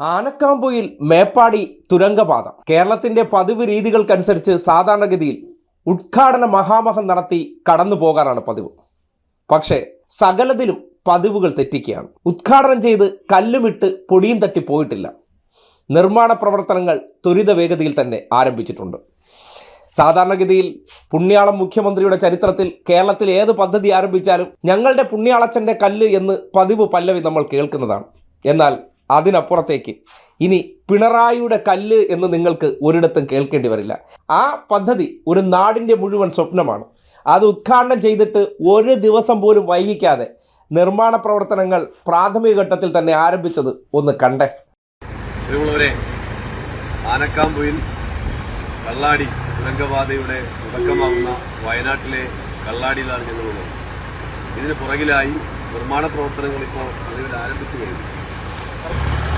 ആനക്കാമ്പൊയിൽ മേപ്പാടി തുരങ്കപാത. കേരളത്തിന്റെ പതിവ് രീതികൾക്കനുസരിച്ച് സാധാരണഗതിയിൽ ഉദ്ഘാടന മഹാമഹം നടത്തി കടന്നു പോകാനാണ് പതിവ്. പക്ഷേ സകലതിലും പതിവുകൾ തെറ്റിക്കുകയാണ്. ഉദ്ഘാടനം ചെയ്ത് കല്ലുമിട്ട് പൊടിയും തട്ടി പോയിട്ടില്ല. നിർമ്മാണ പ്രവർത്തനങ്ങൾ ത്വരിത വേഗതയിൽ തന്നെ ആരംഭിച്ചിട്ടുണ്ട്. സാധാരണഗതിയിൽ പുണ്യാളം മുഖ്യമന്ത്രിയുടെ ചരിത്രത്തിൽ കേരളത്തിൽ ഏത് പദ്ധതി ആരംഭിച്ചാലും ഞങ്ങളുടെ പുണ്യാളച്ചന്റെ കല്ല് എന്ന് പതിവ് പല്ലവി നമ്മൾ കേൾക്കുന്നതാണ്. എന്നാൽ അതിനപ്പുറത്തേക്ക്. ഇനി പിണറായിയുടെ കല്ല് എന്ന് നിങ്ങൾക്ക് ഒരിടത്തും കേൾക്കേണ്ടി വരില്ല. ആ പദ്ധതി ഒരു നാടിന്റെ മുഴുവൻ സ്വപ്നമാണ്. അത് ഉദ്ഘാടനം ചെയ്തിട്ട് ഒരു ദിവസം പോലും വൈകിക്കാതെ നിർമ്മാണ പ്രവർത്തനങ്ങൾ പ്രാഥമിക ഘട്ടത്തിൽ തന്നെ ആരംഭിച്ചത് ഒന്ന് കണ്ടേ. പ്രിയമുള്ളവരെ ആനക്കാമ്പുയിൽ കള്ളാടി തുരങ്കപാതയുടെ തുടക്കമാകുന്ന വയനാട്ടിലെ കള്ളാടിയിലാണ് ഞങ്ങളുള്ളത് ഇതിന് പുറകിലായി നിർമ്മാണ പ്രവർത്തനങ്ങൾ ഇപ്പോൾ നിലവിൽ ആരംഭിച്ചു കഴിഞ്ഞു.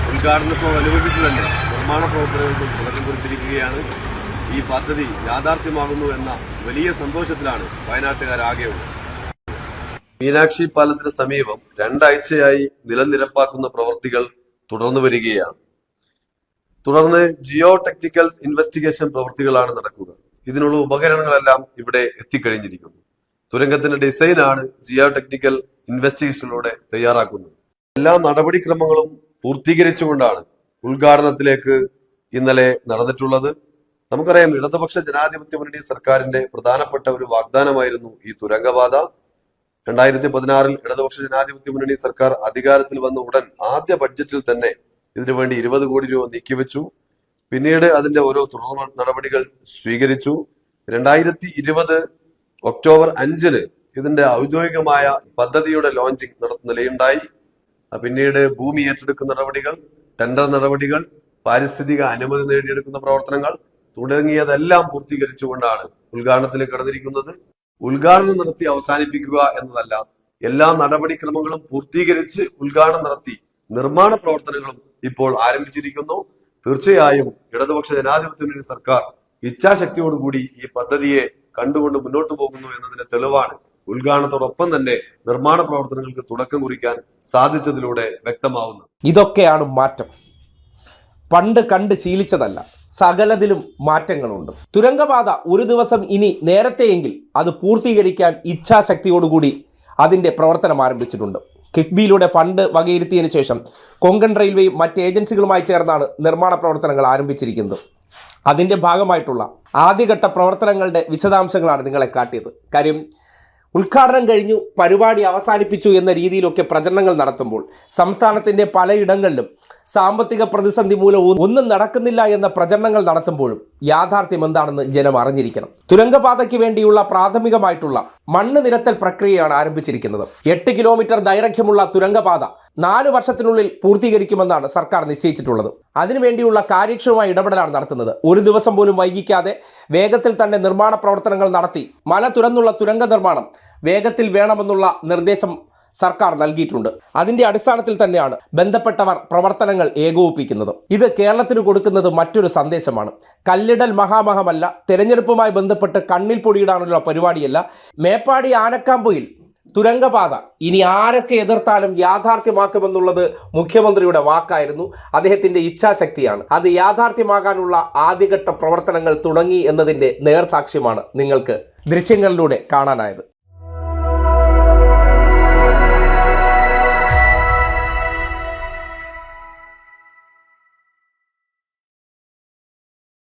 ഉദ്ഘാടനത്തോടനുബന്ധിച്ച് തന്നെ നിർമ്മാണ പ്രവർത്തനങ്ങൾക്ക് തുടക്കം കുറിച്ചിരിക്കുകയാണ്. ഈ പദ്ധതി യാഥാർത്ഥ്യമാകുന്നു എന്ന വലിയ സന്തോഷത്തിലാണ് വയനാട്ടുകാരാകെയുള്ളത്. മീനാക്ഷി പാലത്തിന് സമീപം രണ്ടാഴ്ചയായി നിലനിരപ്പാക്കുന്ന പ്രവൃത്തികൾ തുടർന്നു വരികയാണ്. തുടർന്ന് ജിയോ ടെക്നിക്കൽ ഇൻവെസ്റ്റിഗേഷൻ പ്രവൃത്തികളാണ് നടക്കുക. ഇതിനുള്ള ഉപകരണങ്ങളെല്ലാം ഇവിടെ എത്തിക്കഴിഞ്ഞിരിക്കുന്നു. തുരങ്കത്തിന്റെ ഡിസൈനാണ് ജിയോ ടെക്നിക്കൽ ഇൻവെസ്റ്റിഗേഷനിലൂടെ തയ്യാറാക്കുന്നത്. എല്ലാ നടപടിക്രമങ്ങളും പൂർത്തീകരിച്ചുകൊണ്ടാണ് ഉദ്ഘാടനത്തിലേക്ക് ഇന്നലെ നടന്നിട്ടുള്ളത്. നമുക്കറിയാം ഇടതുപക്ഷ ജനാധിപത്യ മുന്നണി സർക്കാരിന്റെ പ്രധാനപ്പെട്ട ഒരു വാഗ്ദാനമായിരുന്നു ഈ തുരങ്കപാത രണ്ടായിരത്തി പതിനാറിൽ ഇടതുപക്ഷ ജനാധിപത്യ മുന്നണി സർക്കാർ അധികാരത്തിൽ വന്ന ഉടൻ ആദ്യ ബഡ്ജറ്റിൽ തന്നെ ഇതിനുവേണ്ടി ഇരുപത് കോടി രൂപ നീക്കിവെച്ചു. പിന്നീട് അതിന്റെ ഓരോ തുടർ നടപടികൾ സ്വീകരിച്ചു. രണ്ടായിരത്തി ഇരുപത് ഒക്ടോബർ അഞ്ചിന് ഇതിന്റെ ഔദ്യോഗികമായ പദ്ധതിയുടെ ലോഞ്ചിങ് നടത്തുന്ന നിലയുണ്ടായി. പിന്നീട് ഭൂമി ഏറ്റെടുക്കുന്ന നടപടികൾ ടെൻഡർ നടപടികൾ പാരിസ്ഥിതിക അനുമതി നേടിയെടുക്കുന്ന പ്രവർത്തനങ്ങൾ തുടങ്ങിയതെല്ലാം പൂർത്തീകരിച്ചുകൊണ്ടാണ് ഉദ്ഘാടനത്തിലേക്ക് കടന്നിരിക്കുന്നത്. ഉദ്ഘാടനം നടത്തി അവസാനിപ്പിക്കുക എന്നതല്ല എല്ലാ നടപടിക്രമങ്ങളും പൂർത്തീകരിച്ച് ഉദ്ഘാടനം നടത്തി നിർമ്മാണ പ്രവർത്തനങ്ങളും ഇപ്പോൾ ആരംഭിച്ചിരിക്കുന്നു. തീർച്ചയായും ഇടതുപക്ഷ ജനാധിപത്യ മുന്നണി സർക്കാർ ഇച്ഛാശക്തിയോടുകൂടി ഈ പദ്ധതിയെ കണ്ടുകൊണ്ട് മുന്നോട്ട് പോകുന്നു എന്നതിന്റെ തെളിവാണ് ഉദ്ഘാടനത്തോടൊപ്പം തന്നെ നിർമ്മാണ പ്രവർത്തനങ്ങൾക്ക് തുടക്കം കുറിക്കാൻ സാധിച്ചതിലൂടെ വ്യക്തമാവുന്നു. ഇതൊക്കെയാണ് മാറ്റം. പണ്ട് കണ്ട് ശീലിച്ചതല്ല. സകലതിലും മാറ്റങ്ങളുണ്ട്. തുരങ്കപാത ഒരു ദിവസം ഇനി നേരത്തെയെങ്കിൽ അത് പൂർത്തീകരിക്കാൻ ഇച്ഛാശക്തിയോടുകൂടി അതിന്റെ പ്രവർത്തനം ആരംഭിച്ചിട്ടുണ്ട്. കിഫ്ബിയിലൂടെ ഫണ്ട് വകയിരുത്തിയതിനു ശേഷം കൊങ്കൺ റെയിൽവേയും മറ്റ് ഏജൻസികളുമായി ചേർന്നാണ് നിർമ്മാണ പ്രവർത്തനങ്ങൾ ആരംഭിച്ചിരിക്കുന്നത്. അതിന്റെ ഭാഗമായിട്ടുള്ള ആദ്യഘട്ട പ്രവർത്തനങ്ങളുടെ വിശദാംശങ്ങളാണ് നിങ്ങളെ കാട്ടിയത്. കാര്യം ഉദ്ഘാടനം കഴിഞ്ഞു പരിപാടി അവസാനിപ്പിച്ചു എന്ന രീതിയിലൊക്കെ പ്രചരണങ്ങൾ നടത്തുമ്പോൾ സംസ്ഥാനത്തിന്റെ പലയിടങ്ങളിലും സാമ്പത്തിക പ്രതിസന്ധി മൂലം ഒന്നും നടക്കുന്നില്ല എന്ന പ്രചരണങ്ങൾ നടത്തുമ്പോഴും യാഥാർത്ഥ്യം എന്താണെന്ന് ജനം അറിഞ്ഞിരിക്കണം. തുരങ്കപാതയ്ക്ക് വേണ്ടിയുള്ള പ്രാഥമികമായിട്ടുള്ള മണ്ണ് നിരത്തൽ പ്രക്രിയയാണ് ആരംഭിച്ചിരിക്കുന്നത്. എട്ട് കിലോമീറ്റർ ദൈർഘ്യമുള്ള തുരങ്കപാത നാല് വർഷത്തിനുള്ളിൽ പൂർത്തീകരിക്കുമെന്നാണ് സർക്കാർ നിശ്ചയിച്ചിട്ടുള്ളത്. അതിനുവേണ്ടിയുള്ള കാര്യക്ഷമമായ ഇടപെടലാണ് നടത്തുന്നത്. ഒരു ദിവസം പോലും വൈകിക്കാതെ വേഗത്തിൽ തന്നെ നിർമ്മാണ പ്രവർത്തനങ്ങൾ നടത്തി മല തുറന്നുള്ള തുരങ്ക നിർമ്മാണം വേഗത്തിൽ വേണമെന്നുള്ള നിർദ്ദേശം സർക്കാർ നൽകിയിട്ടുണ്ട്. അതിന്റെ അടിസ്ഥാനത്തിൽ തന്നെയാണ് ബന്ധപ്പെട്ടവർ പ്രവർത്തനങ്ങൾ ഏകോപിപ്പിക്കുന്നത്. ഇത് കേരളത്തിന് കൊടുക്കുന്നത് മറ്റൊരു സന്ദേശമാണ്. കല്ലിടൽ മഹാമഹമല്ല തെരഞ്ഞെടുപ്പുമായി ബന്ധപ്പെട്ട് കണ്ണിൽ പൊടിയിടാനുള്ള പരിപാടിയല്ല മേപ്പാടി ആനക്കാമ്പൊയിൽ തുരങ്കപാത. ഇനി ആരൊക്കെ എതിർത്താലും യാഥാർത്ഥ്യമാക്കുമെന്നുള്ളത് മുഖ്യമന്ത്രിയുടെ വാക്കായിരുന്നു. അദ്ദേഹത്തിന്റെ ഇച്ഛാശക്തിയാണ്. അത് യാഥാർത്ഥ്യമാകാനുള്ള ആദ്യഘട്ട പ്രവർത്തനങ്ങൾ തുടങ്ങി എന്നതിന്റെ നേർസാക്ഷ്യമാണ് നിങ്ങൾക്ക് ദൃശ്യങ്ങളിലൂടെ കാണാനായത്.